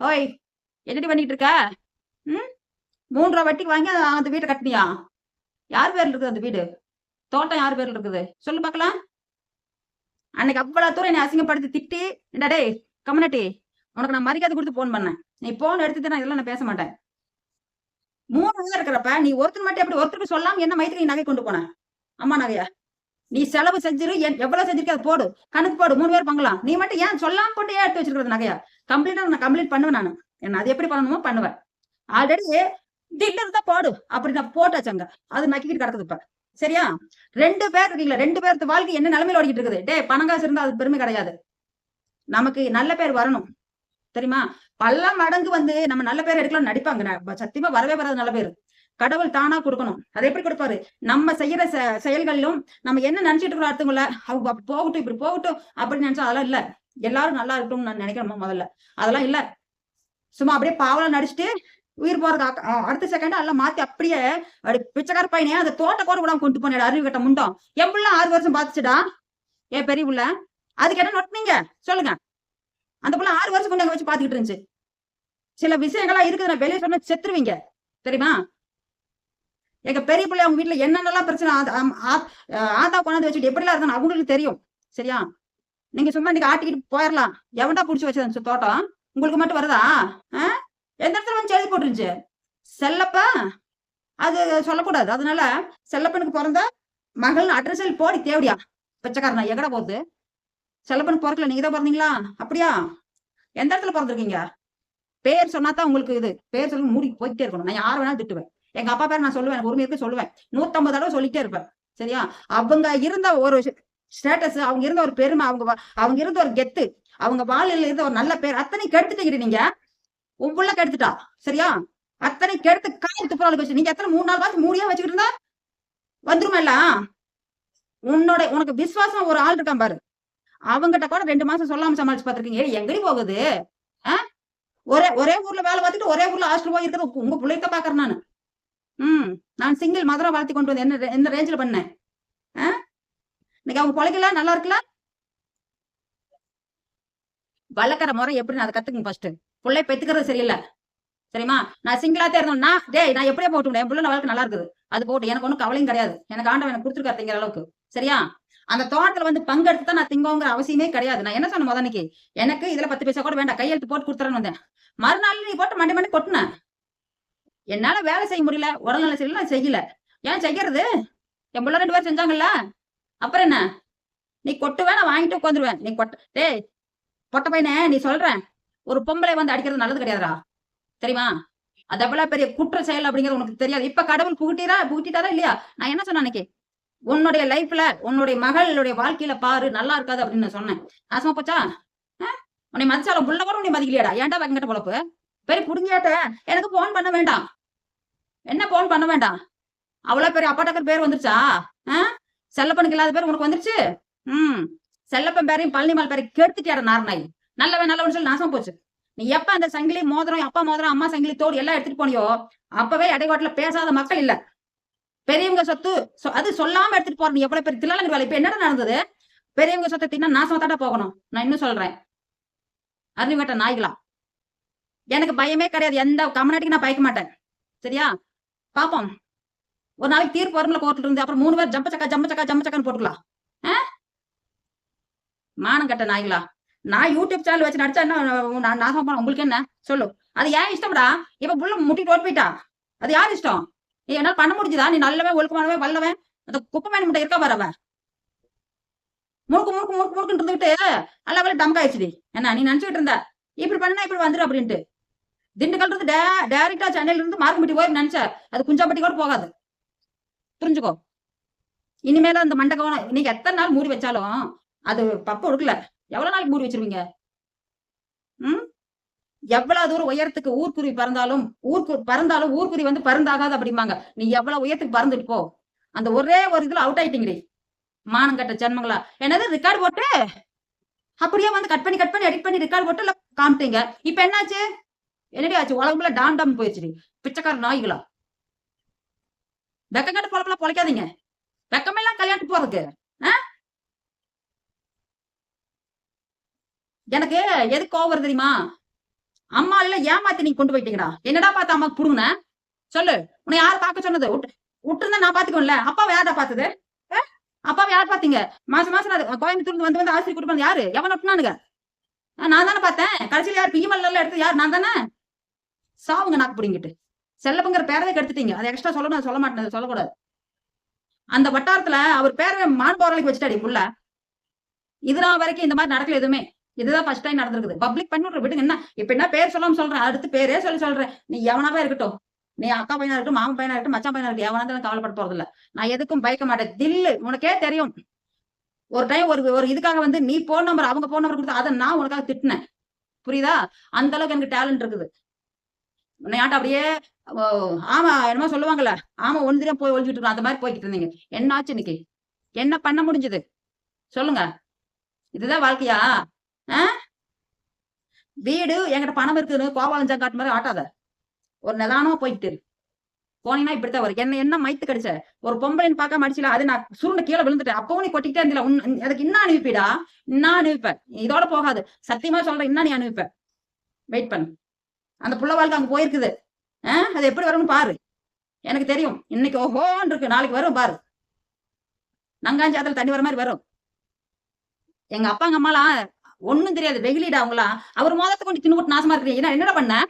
ஓய் என்னடி பண்ணிட்டு இருக்க ம்? மூன்றரை வட்டிக்கு வாங்கி அந்த- அந்த வீட்டை கட்டினியா? யார் பேர்ல இருக்குது அந்த வீடு? தோட்டம் யார் பேர்ல இருக்குது? சொல்லு பார்க்கலாம். அன்னைக்கு அவ்வளவு தூரம் என்னை அசிங்கப்படுத்தி திட்டி என்னடா டேய் கம்யூனிட்டி உனக்கு நான் மரியாதை கொடுத்து போன் பண்ணேன். நீ போன் எடுத்துட்டு நான் இதெல்லாம் நான் பேச மாட்டேன். மூணு பேர் இருக்கிறப்ப நீ ஒருத்தர் மட்டும் எப்படி ஒருத்தருக்கு சொல்லாம என்ன மயத்துக்கு நீ நகை கொண்டு போன? அம்மா நகையா? நீ செலவு செஞ்சிரு என்- எவ்வளவு செஞ்சிருக்க அது போடு. கணக்கு போடு மூணு பேர் பங்கலாம். நீ மட்டும் ஏன் சொல்லாம கொண்டு ஏன் எடுத்து வச்சிருக்கிறது நகையா? கம்ப்ளீட்டா நான் கம்ப்ளீட் பண்ணுவேன் நான். என்ன அது எப்படி பண்ணணுமோ பண்ணுவேன். ஆல்ரெடி டில்லர் தான் போடு. அப்படி நான் போட்டாச்சங்க அது நக்கிக்கிட்டு கிடக்குது இப்ப. சரியா? ரெண்டு பேர் இருக்கீங்களா ரெண்டு பேர்த்து வாழ்க்கை என்ன நிலைமையில ஓடிக்கிட்டு இருக்குது? டே பணம் காசு இருந்தா அது பெருமை கிடையாது. நமக்கு நல்ல பேர் வரணும். தெரியுமா? பல மடங்கு வந்து நம்ம நல்ல பேர் எடுக்கலாம் நடிப்பாங்க. சத்தியமா வரவே வராது நல்ல பேர். கடவுள் தானா கொடுக்கணும். அதை எப்படி கொடுப்பாரு? நம்ம செய்யற செ- செயல்களிலும் நம்ம என்ன நினைச்சிட்டு இருக்கிறோம் அடுத்தவங்கள? அவங்க போகட்டும் இப்படி போகட்டும் அப்படின்னு நினைச்சா அதெல்லாம் இல்ல. எல்லாரும் நல்லா இருக்கணும்னு நான் நினைக்கிறேன் முதல்ல. அதெல்லாம் இல்ல. சும்மா அப்படியே பாவலாம் நடிச்சுட்டு உயிர் போறது அடுத்த செகண்ட் எல்லாம் மாத்தி அப்படியே அப்படி பிச்சைக்கார பையனே அந்த தோட்ட கூட விடாம கொண்டு போனேன் அறிவு கட்ட முண்டோம். என் ஆறு வருஷம் பாத்துச்சுடா. ஏ பெரிய புள்ள. அதுக்கு என்ன நொட்டினீங்க சொல்லுங்க. அந்த புள்ள ஆறு வருஷம் கொண்டு அங்க வச்சு பாத்துக்கிட்டு இருந்துச்சு. சில விஷயங்களா இருக்குது நான் வெளியே சொன்னா செத்துருவீங்க. தெரியுமா? எங்க பெரிய பிள்ளை அவங்க வீட்டுல என்னென்னலாம் பிரச்சனை ஆ- ஆ- ஆத்தா கொண்டாந்து வச்சுட்டு எப்படிலாம் இருந்தாலும் அவங்களுக்கு தெரியும். சரியா? நீங்க சும்மா நீங்க ஆட்டிக்கிட்டு போயிடலாம் எவன்டா புடிச்சு வச்சது தோட்டம்? உங்களுக்கு மட்டும் வருதா? ஆ? எந்த இடத்துல வந்து எழுதி போட்டுருந்துச்சு? செல்லப்பா? அது சொல்லக்கூடாது. அதனால செல்லப்பனுக்கு பிறந்த மகள் அட்ரஸில் போடி தேவடியா. பிச்சைக்காரனா எங்கடா போகுது செல்லப்பனுக்கு பிறக்கல நீங்க தான் பிறந்தீங்களா? அப்படியா? எந்த இடத்துல பிறந்திருக்கீங்க? பேர் சொன்னாதான் உங்களுக்கு இது. பேர் சொல்லி மூடி போயிட்டே இருக்கணும். நான் யார் வேணாலும் திட்டுவேன். எங்க அப்பா பேர் நான் சொல்லுவேன் எனக்கு உரிமை இருக்கு சொல்லுவேன். நூத்தம்பது தடவை சொல்லிட்டே இருப்பேன். சரியா? அவங்க இருந்த ஒரு ஸ்டேட்டஸ் அவங்க இருந்த ஒரு பெருமை அவங்க அவங்க இருந்த ஒரு கெத்து அவங்க வாழ்க்கையில இருந்த ஒரு நல்ல பேர் அத்தனை கெடுத்துட்டீங்க நீங்க. உள்ள கெடுத்துட்டா. சரியா? அத்தனை கெடுத்து காய் துப்புரவுக்கு வச்சு நீங்க எத்தனை மூணு நாள் வாசி மூடியா வச்சுக்கிட்டு இருந்தா? வந்துருமா எல்லாம் உன்னோட உனக்கு விசுவாசம் ஒரு ஆள் இருக்கான் பாரு. அவங்ககிட்ட கூட ரெண்டு மாசம் சொல்லாம சமாளிச்சு பாத்திருக்கீங்க எங்கடி போகுது? ஆ? ஒரே ஒரே ஊர்ல வேலை பார்த்துட்டு ஒரே ஊர்ல ஹாஸ்டல் போய் இருக்கிற உங்க பிள்ளைத்த பாக்குறேன் நான். ம் நான் சிங்கிள் மதுரை வளர்த்தி கொண்டு வந்து என்ன என்ன ரேஞ்சில் பண்ணேன்? ஆ? இன்னைக்கு அவங்க பொழைக்கல நல்லா இருக்குல்ல வளர்க்குற முறை எப்படி? அதை கத்துக்குங்க ஃபர்ஸ்ட் பிள்ளை பெத்துக்கிறது சரியில்லை. சரிம்மா? நான் சிங்கிளாத்தே இருந்தோம் டேய் நான் எப்படியே போட்டு விட்டேன் என் பிள்ளை வளர்க்க நல்லா இருக்குது. அது போட்டு எனக்கு ஒன்றும் கவலையும் கிடையாது. எனக்கு ஆண்டவன் எனக்கு கொடுத்துருக்காருங்கிற அளவுக்கு. சரியா? அந்த தோட்டத்துல வந்து பங்கெடுத்து தான் நான் திங்கோங்கிற அவசியமே கிடையாது. நான் என்ன சொன்னேன் முதன்னைக்கு எனக்கு இதுல பத்து பைசா கூட வேண்டாம். கையெழுத்து போட்டு கொடுத்துறேன்னு வந்தேன். மறுநாள் நீ போட்டு மண்டி மண்டி கொட்டினேன் என்னால வேலை செய்ய முடியல. உடல்நல சரியில்லை நான் செய்யல. ஏன் செய்யறது? என் பிள்ளை ரெண்டு பேரும் செஞ்சாங்கல்ல? அப்புறம் என்ன? நீ கொட்டுவே நான் வாங்கிட்டு உட்காந்துருவேன். நீ கொட்ட டேய் பொட்ட பையனே நீ சொல்ற ஒரு பொம்பளை வந்து அடிக்கிறது நல்லது கிடையாதுடா. தெரியுமா? அது அவ்வளவு பெரிய குற்ற செயல் அப்படிங்கிறது உனக்கு தெரியாது. இப்ப கடவுள் புகுட்டிரா புகுட்டிட்டாரா இல்லையா? நான் என்ன சொன்னேன் அன்னைக்கு? உன்னுடைய லைஃப்ல உன்னுடைய மகளுடைய வாழ்க்கையில பாரு நல்லா இருக்காது அப்படின்னு நான் சொன்னேன். நாசமா போச்சா? ஆ? உன்னை மதிச்சாலும் புள்ள கூட உன்னை மதிக்கலையாடா. ஏன்டா வெங்கட்ட பொழப்பு? பெரிய புடுங்கியாட்ட எனக்கு போன் பண்ண வேண்டாம். என்ன போன் பண்ண வேண்டாம்? அவ்வளவு பெரிய அப்பாட்டக்கர் பேர் வந்துருச்சா? ஆ? செல்லப்பனுக்கு இல்லாத பேர் உனக்கு வந்துருச்சு? ம். செல்லப்பன் பேரையும் பழனிமால் பேரையும் கெடுத்துட்டியார நாரணாய் நல்லவன் நல்லவன் சொல்லி நாசம் போச்சு. நீ எப்ப அந்த சங்கிலி மோதிரம் அப்பா மோதிரம் அம்மா சங்கிலி தோடு எல்லாம் எடுத்துட்டு போனியோ அப்பவே இடைக்காட்டுல பேசாத மக்கள் இல்ல. பெரியவங்க சொத்து சொ- அது சொல்லாம எடுத்துட்டு போற நீ எவ்வளவு பேர் தில்லாலங்க வேலை. இப்ப என்னடா நடந்தது? பெரியவங்க சொத்தை தின்னா நாசமா தாட்டா போகணும். நான் இன்னும் சொல்றேன். அறிவு கட்ட நாய்களா? எனக்கு பயமே கிடையாது. எந்த கம்யூனிட்டிக்கு நான் பயக்க மாட்டேன். சரியா? பாப்போம். ஒரு நாளைக்கு தீர்ப்பு வரும்ல கோர்ட்ல இருந்து. அப்புறம் மூணு பேர் ஜம்ப சக்கா ஜம்ப சக்கா ஜம்ப சக்கான்னு போட்டுக்கலாம். ஆ? மானம் கட்ட நாய்களா? நான் யூடியூப் சேனல் வச்சு நடிச்சா என்ன நான் போன உங்களுக்கு என்ன? சொல்லு. அது ஏன் இஷ்டம்டா இப்ப புள்ள முட்டிட்டு ஓடி போயிட்டா. அது யார் இஷ்டம்? நீ என்னால பண்ண முடிஞ்சுதா? நீ நல்லவன் ஒழுக்கமானவன் வல்லவன். அந்த குப்பை மேன் முட்டை இருக்கா வரவ முழுக்க முழுக்க முறுக்கு முறுக்குன்னு இருந்துகிட்டு அல்ல வேலை டம்காயிடுச்சுடி என்ன நீ நினைச்சுக்கிட்டு இருந்த. இப்படி பண்ணா இப்படி வந்துரு அப்படின்ட்டு. திண்டுக்கல் இருந்து டேரக்டா சென்னையில இருந்து மார்க்கம்பட்டி போய் நினைச்சார். அது குஞ்சாப்பட்டி கூட போகாது. புரிஞ்சுக்கோ? இனிமேல அந்த மண்டபம் இன்னைக்கு எத்தனை நாள் மூடி வச்சாலும் அது பப்பு கொடுக்கல எவ்வளவு நாளைக்கு மூடி வச்சிருவீங்க? ம்? எவ்வளவு தூரம் உயரத்துக்கு ஊர்க்குருவி பறந்தாலும் ஊர்க்கு பறந்தாலும் ஊர்க்குருவி வந்து பறந்தாகாது அப்படிம்பாங்க. நீ எவ்வளவு உயரத்துக்கு பறந்துட்டு போ. அந்த ஒரே ஒரு இதுல அவுட் ஆயிட்டீங்கடி மானம் கட்ட ஜென்மங்களா. என்னது ரெக்கார்டு போட்டு? அப்படியே வந்து கட் பண்ணி கட் பண்ணி எடிட் பண்ணி ரெக்கார்டு போட்டு காமிட்டீங்க இப்ப என்னாச்சு? என்னடி ஆச்சு? உலகம்ல டாம் டாம் போயிடுச்சு பிச்சைக்கார நாய்களா? வெக்கம் கட்டு பொழப்பெல்லாம் பொழைக்காதீங்க. வெக்கமெல்லாம் கல்யாணத்துக்கு போறதுக்கு. ஆ? எனக்கு எது கோவம் வருது தெரியுமா? அம்மா எல்லாம் ஏமாத்தி நீங்க கொண்டு போயிட்டீங்கடா. என்னடா பார்த்து அம்மாக்கு புடுங்கின? சொல்லு. உன்னை யார் பார்க்க சொன்னது? விட்டுருந்தா நான் பாத்துக்கோன்ல அப்பாவை யாரா பார்த்தது? ஆ? அப்பாவை யார் பாத்தீங்க மாசம் மாசம் நான் கோயம்புத்தூர் வந்து வந்து ஆசிரியர் கூட்டு யாரு? எவன் ஒட்டினானுங்க நான் தானே பார்த்தேன். கடைசியில் யார் பிஎம்எல் எல்லாம் எடுத்து யார்? நான் தானே? சாவுங்க நாக்கு பிடிங்கிட்டு. செல்லப்பங்கிற பேரவே கெடுத்துட்டீங்க. அதை எக்ஸ்ட்ரா சொல்லணும் சொல்ல மாட்டேன் சொல்லக்கூடாது. அந்த வட்டாரத்துல அவர் பேரவை மான் வச்சுட்டாடி புள்ள இதுதான் வரைக்கும் இந்த மாதிரி நடக்கல எதுவுமே. இதுதான் ஃபர்ஸ்ட் டைம் நடந்திருக்குது. பப்ளிக் பண்ணி விட்ற விடுங்க. என்ன? இப்ப என்ன பேர் சொல்லாம சொல்றேன்? அடுத்து பேரே சொல்லி சொல்றேன். நீ எவனாவே இருக்கட்டும். நீ அக்கா பையனா இருக்கட்டும் மாமன் பையனா இருக்கட்டும் மச்சான் பையனா இருக்கட்டும் எவனா கவலைப்பட போறது இல்ல. நான் எதுக்கும் பயக்க மாட்டேன். தில்லு உனக்கே தெரியும். ஒரு டைம் ஒரு ஒரு இதுக்காக வந்து நீ போன் நம்பர் அவங்க போன் நம்பர் கொடுத்து அதை நான் உனக்காக திட்டினேன். புரியுதா? அந்த அளவுக்கு எனக்கு டேலண்ட் இருக்குது. உன்னை அப்படியே ஓ, ஆமா என்னமோ சொல்லுவாங்கல்ல ஆமா ஒன்று போய் ஒழிஞ்சிட்டு இருக்கோம் அந்த மாதிரி போய்கிட்டு இருந்தீங்க. என்னாச்சு இன்னைக்கு? என்ன பண்ண முடிஞ்சது? சொல்லுங்க. இதுதான் வாழ்க்கையா? ஆ? வீடு என்கிட்ட பணம் இருக்குதுன்னு கோபாலஞ்சா காட்டு மாதிரி ஆட்டாத. ஒரு நிதானமா போயிட்டு போனீங்கன்னா இப்படித்தான் வரும். என்ன என்ன மைத்து கடிச்ச? ஒரு பொம்பளைன்னு பார்க்காம அடிச்சுல அது நான் சுருண்டு கீழே விழுந்துட்டேன். அப்பவும் நீ கொட்டிக்கிட்டே இருந்தில உன் அதுக்கு இன்னும் அனுப்பிடா இன்னும் அனுப்பிப்பேன் இதோட போகாது. சத்தியமா சொல்றேன் இன்னும் நீ அனுப்பிப்ப வெயிட் பண்ணு. அந்த புள்ள வாழ்க்கை அங்க போயிருக்குது. ஆ? அது எப்படி வரும்னு பாரு. எனக்கு தெரியும். இன்னைக்கு ஓஹோன்னு இருக்கு. நாளைக்கு வரும் பாரு. நங்காஞ்சாத்துல தண்ணி வர மாதிரி வரும். எங்க அப்பா எங்க அம்மாலாம் ஒண்ணும் தெரியாது. வெகுலிடா அவங்களாம் அவர் மோதத்தை கொண்டு தின்னு நாசமா இருக்கிறீங்க. என்ன என்னடா பண்ண?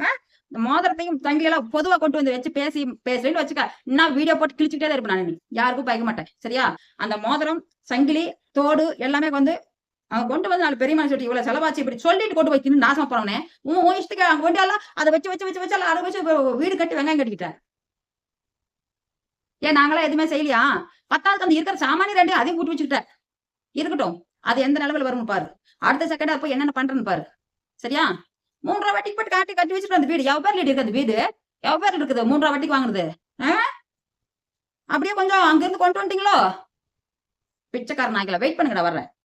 ஆ? இந்த மோதிரத்தையும் தங்கியெல்லாம் பொதுவா கொண்டு வந்து வச்சு பேசி பேசுறேன்னு வச்சுக்க. இன்னும் வீடியோ போட்டு கிழிச்சுக்கிட்டே தான் இருப்பேன் நான். யாருக்கும் பயக்க மாட்டேன். சரியா? அந்த மோதிரம் சங்கிலி தோடு எல்லாமே வந்து அவன் கொண்டு வந்து நாலு பெரிய மனுஷன் இவ்வளவு செலவாச்சு இப்படி சொல்லிட்டு கொண்டு போய் தின்னு நாசமா போறவனே உன் உன் இஷ்டத்துக்கு அங்க கொண்டு எல்லாம் அதை வச்சு வச்சு வச்சு வச்சு அதை வச்சு வீடு கட்டி வெங்காயம் கட்டிக்கிட்டேன் ஏன் நாங்களாம் எதுவுமே செய்யலையா? பத்தாவது அந்த இருக்கிற சாமானிய ரெண்டு அதையும் கூட்டி வச்சுக்கிட்டேன் இருக்கட்டும். அது எந்த நிலவில் வரும்னு பாரு. அடுத்த செகண்ட் அப்போ என்னென்ன பண்றேன்னு பாரு. சரியா? மூன்றரை வட்டிக்கு போட்டு காட்டி கட்டி வச்சுட்டு அந்த வீடு. எவ்வளோ பேர்ல இருக்கு அந்த வீடு? எவ்வளோ பேர்ல இருக்குது? மூன்றரை வட்டிக்கு வாங்குறது அப்படியே கொஞ்சம் அங்கிருந்து கொண்டு வந்துட்டீங்களோ? பிச்சைக்காரன் ஆகல. வெயிட் பண்ணுங்கடா வர்றேன்.